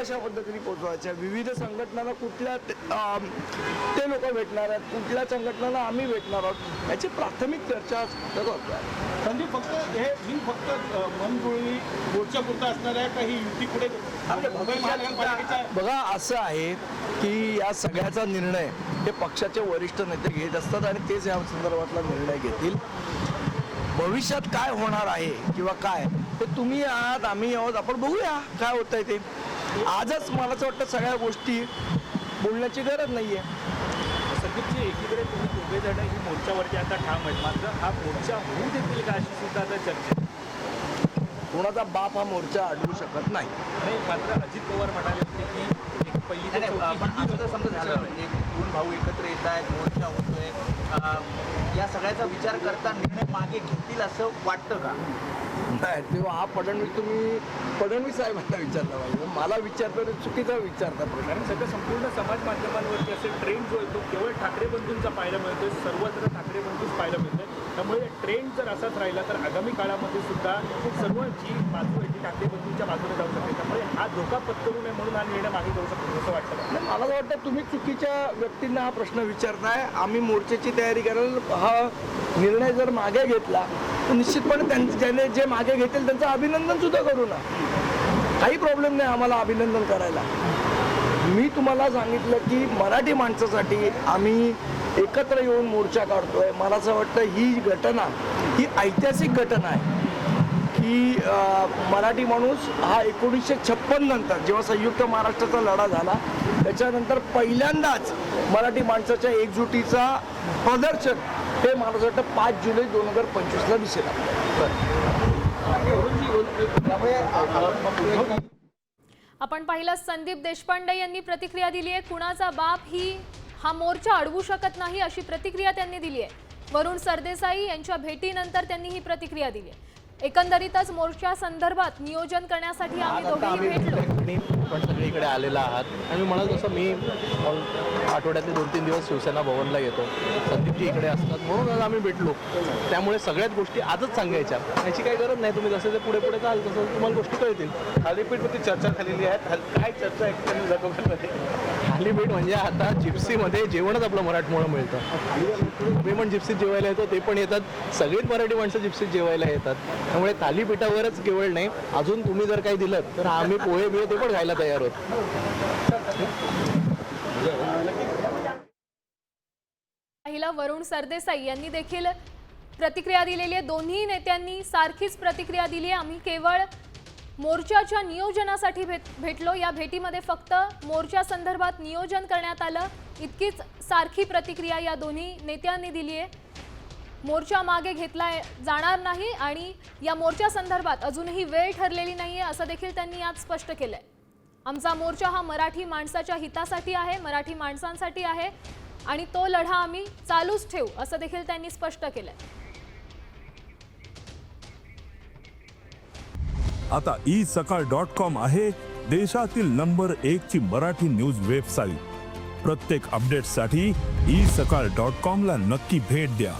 कशा पद्धतीने पोचवायच्या विविध संघटनांना कुठल्या ते लोक भेटणार आहेत? कुठल्या संघटनांना आम्ही भेटणार आहोत? याची प्राथमिक चर्चा करत संदीप फक्त हे ही फक्त अ, मनजुळणी मोर्चापुरता असणार आहे का ही युती पुढे बघा असं आहे की या सगळ्याचा निर्णय हे पक्षाचे वरिष्ठ नेते घेत असतात आणि तेच या संदर्भातला निर्णय घेतील. भविष्यात काय होणार आहे किंवा काय ते तुम्ही आहात आम्ही आहोत आपण बघूया काय होत आहे ते. आजच मला असं वाटतं सगळ्या गोष्टी बोलण्याची गरज नाही आहे संदीपजी एकीकडे तुम्ही दोघे जण ही मोर्चावरती आता ठाम आहेत. मात्र हा मोर्चा होऊ देतील का अशी सुद्धा आता चर्चा आहे. कोणाचा बाप हा मोर्चा अडवू शकत नाही. नाही मात्र अजित पवार म्हणाले पहिली ते नाही, नाही, चौथी पण असं जर समजा झालं म्हणजे दोन भाऊ एकत्र येत आहेत मोर्चा होतोय. या सगळ्याचा विचार करता निर्णय मागे घेतील असं वाटतं का? नाही तेव्हा हा फडणवीस तुम्ही फडणवीस साहेबांना विचारला पाहिजे. मला विचारतो ते चुकीचा विचारता प्रश्न कारण सगळं संपूर्ण समाज माध्यमांवरती असे ट्रेंड जो आहे तो केवळ ठाकरे बंधूंचा पाहायला मिळतोय सर्वत्र ठाकरे बंधूच पाहायला मिळतोय. त्यामुळे ट्रेंड जर असाच राहिला तर आगामी काळामध्ये सुद्धा सर्व जी बाजू आहे ती ठाकरे बंधूंच्या बाजूने जाऊ शकते. त्यामुळे हा धोका पत्करू नये म्हणून हा निर्णय मागे जाऊ शकतो असं वाटतं मला. वाटतं तुम्ही चुकीच्या व्यक्तींना हा प्रश्न विचारताय. आम्ही मोर्चाची तयारी करायला हा निर्णय जर मागे घेतला तर निश्चितपणे त्यांचे ज्याने जे मागे घेतील त्यांचं अभिनंदन सुद्धा करू ना. काही प्रॉब्लेम नाही आम्हाला अभिनंदन करायला. मी तुम्हाला सांगितलं की मराठी माणसासाठी आम्ही एकत्र येऊन मोर्चा काढतोय. मला असं वाटतं ही घटना ही ऐतिहासिक घटना आहे. की मराठी माणूस हा एकोणीसशे छप्पन नंतर जेव्हा संयुक्त महाराष्ट्राचा लढा झाला त्याच्यानंतर पहिल्यांदाच मराठी माणसाच्या एकजुटीचा प्रदर्शन हे मला असं वाटतं पाच जुलै दोन हजार पंचवीसला दिसेल आपण पाहिलं संदीप देशपांडे यांनी प्रतिक्रिया दिली आहे. कुणाचा बाप ही हा मोर्चा अडवू शकत नाही अशी प्रतिक्रिया त्यांनी दिली आहे. वरुण सरदेसाई यांच्या भेटीनंतर त्यांनी ही प्रतिक्रिया दिली आहे. एकंदरीतच मोर्चा संदर्भात नियोजन करण्यासाठी आम्ही दोघेही भेटलो. पण सगळी इकडे आलेला आहात. आणि मी म्हणाल तसं मी आठवड्यातले दोन तीन दिवस शिवसेना भवनला येतो. संदीपजी इकडे असतात. म्हणून आज आम्ही भेटलो. त्यामुळे सगळ्याच गोष्टी आजच सांगायच्या. याची काही गरज नाही. तुम्ही जसं ते पुढे पुढे जाल तसं तुम्हाला गोष्टी कळतील. थालीपीठवरती चर्चा झालेली आहे. काय चर्चा आहे जगभरामध्ये थालीपीठ म्हणजे आता जिप्सीमध्ये जेवणच आपलं मराठमोळं मिळतं. मी पण जिप्सीत जेवायला येतो ते पण येतात. सगळीच मराठी माणसं जिप्सीत जेवायला येतात. त्यामुळे थालीपीठावरच केवळ नाही अजून तुम्ही जर काही दिलं तर आम्ही पोहे बिहे ते पण खायला तयार आहोत. महिला वरुण सरदेसाई यांनी देखील प्रतिक्रिया दिलेली आहे. दोन्ही नेत्यांनी सारखीच प्रतिक्रिया दिली आहे. आम्ही केवळ मोर्चाच्या नियोजनासाठी भेट भेटलो. या भेटीमध्ये फक्त मोर्चा संदर्भात नियोजन करण्यात आलं. इतकीच सारखी प्रतिक्रिया या दोन्ही नेत्यांनी दिली आहे. मोर्चा मागे घेतला जाणार नाही आणि या मोर्चा संदर्भात अजूनही वेळ ठरलेली नाही आहे असं देखील त्यांनी आज स्पष्ट केलंय. आमचा मोर्चा हा मराठी माणसाच्या हितासाठी आहे मराठी माणसांसाठी आहे आणि तो लढा आम्ही चालूच ठेवू असं देखील त्यांनी स्पष्ट केलंय. आता ई सकाळ डॉट कॉम आहे देशातील नंबर एक ची मराठी न्यूज वेबसाईट. प्रत्येक अपडेटसाठी ई सकाळ डॉट कॉम ला नक्की भेट द्या.